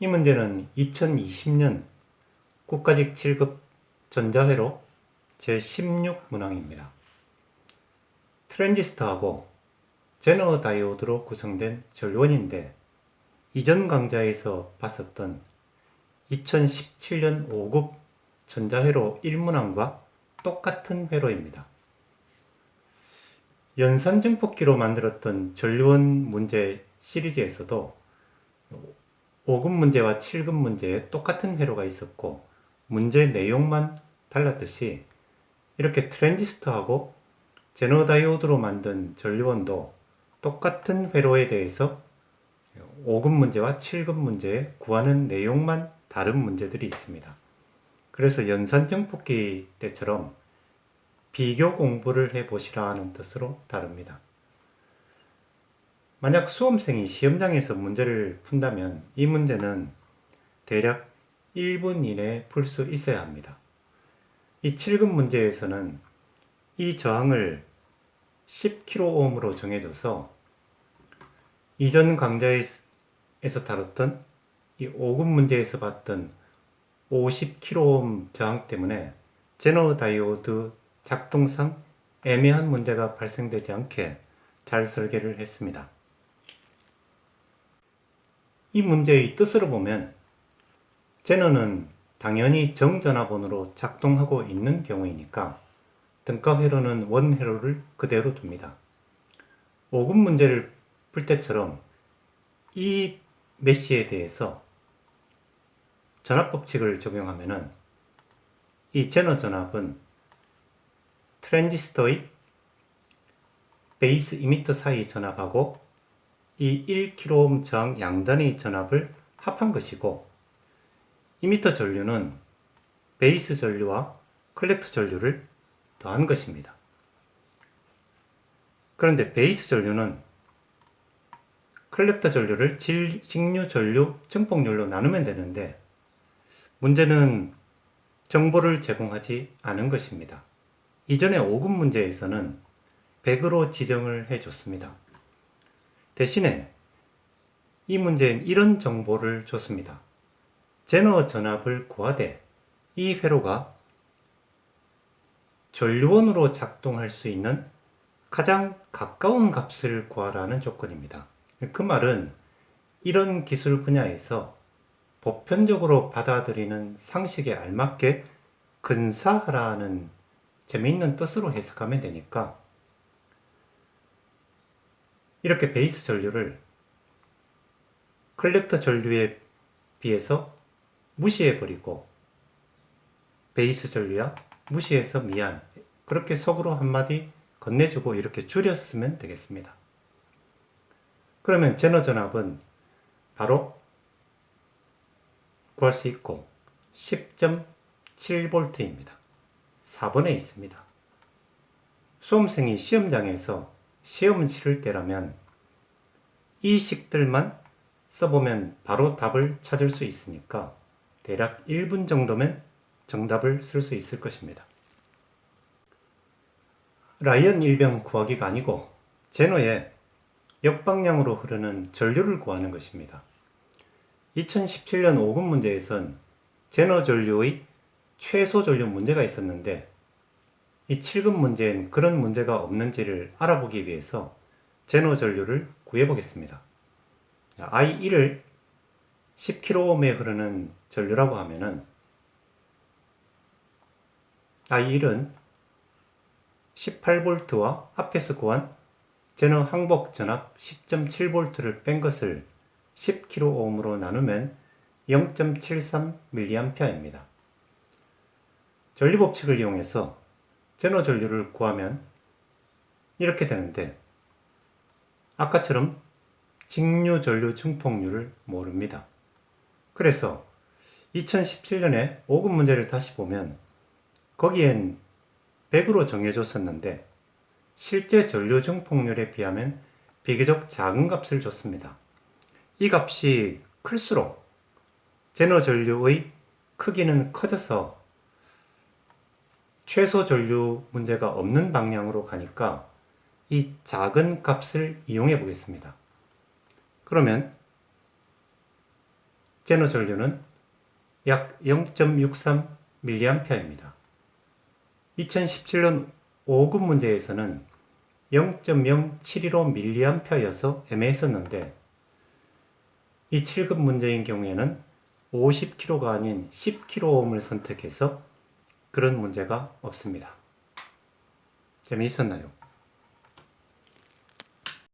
이 문제는 2020년 국가직 7급 전자회로 제16문항입니다. 트랜지스터하고 제너 다이오드로 구성된 전원인데 이전 강좌에서 봤었던 2017년 5급 전자회로 1문항과 똑같은 회로입니다. 연산증폭기로 만들었던 전류원 문제 시리즈에서도 5급 문제와 7급 문제에 똑같은 회로가 있었고 문제 내용만 달랐듯이 이렇게 트랜지스터하고 제너다이오드로 만든 전류원도 똑같은 회로에 대해서 5급 문제와 7급 문제에 구하는 내용만 다른 문제들이 있습니다. 그래서 연산증폭기 때처럼 비교 공부를 해보시라 하는 뜻으로 다릅니다. 만약 수험생이 시험장에서 문제를 푼다면 이 문제는 대략 1분 이내에 풀 수 있어야 합니다. 이 7급 문제에서는 이 저항을 10kΩ으로 정해줘서 이전 강좌에서 다뤘던 이 5급 문제에서 봤던 50kΩ 저항 때문에 제너 다이오드 작동상 애매한 문제가 발생되지 않게 잘 설계를 했습니다. 이 문제의 뜻으로 보면 제너는 당연히 정전화번호로 작동하고 있는 경우이니까 등가 회로는 원 회로를 그대로 둡니다. 5급 문제를 풀 때처럼 이 메시에 대해서 전압 법칙을 적용하면은 이 제너 전압은 트랜지스터의 베이스 이미터 사이 전압하고 이 1kΩ 저항 양단의 전압을 합한 것이고 이미터 전류는 베이스 전류와 컬렉터 전류를 더한 것입니다. 그런데 베이스 전류는 컬렉터 전류를 질, 식류 전류 증폭률로 나누면 되는데 문제는 정보를 제공하지 않은 것입니다. 이전에 5급 문제에서는 100으로 지정을 해 줬습니다. 대신에 이 문제엔 이런 정보를 줬습니다. 제너 전압을 구하되 이 회로가 전류원으로 작동할 수 있는 가장 가까운 값을 구하라는 조건입니다. 그 말은 이런 기술 분야에서 보편적으로 받아들이는 상식에 알맞게 근사하라는 재미있는 뜻으로 해석하면 되니까 이렇게 베이스 전류를 컬렉터 전류에 비해서 무시해버리고 베이스 전류야 무시해서 미안 그렇게 속으로 한마디 건네주고 이렇게 줄였으면 되겠습니다. 그러면 제너 전압은 바로 구할 수 있고 10.7V입니다. 4번에 있습니다. 수험생이 시험장에서 시험을 치를 때라면 이 식들만 써보면 바로 답을 찾을 수 있으니까 대략 1분 정도면 정답을 쓸 수 있을 것입니다. 라이언 일병 구하기가 아니고 제노의 역방향으로 흐르는 전류를 구하는 것입니다. 2017년 5급 문제에선 제너 전류의 최소 전류 문제가 있었는데 이 7급 문제엔 그런 문제가 없는지를 알아보기 위해서 제너 전류를 구해보겠습니다. I1을 10kΩ에 흐르는 전류라고 하면은 I1은 18V와 앞에서 구한 제너 항복 전압 10.7V를 뺀 것을 10kΩ으로 나누면 0.73mA입니다. 전류 법칙을 이용해서 제너 전류를 구하면 이렇게 되는데 아까처럼 직류 전류 증폭률을 모릅니다. 그래서 2017년에 5급 문제를 다시 보면 거기엔 100으로 정해줬었는데 실제 전류 증폭률에 비하면 비교적 작은 값을 줬습니다. 이 값이 클수록 제너 전류의 크기는 커져서 최소 전류 문제가 없는 방향으로 가니까 이 작은 값을 이용해 보겠습니다. 그러면 제너 전류는 약 0.63mA입니다. 2017년 5급 문제에서는 0.0715mA여서 애매했었는데 이 7급 문제인 경우에는 50kg가 아닌 10kg을 선택해서 그런 문제가 없습니다. 재미있었나요?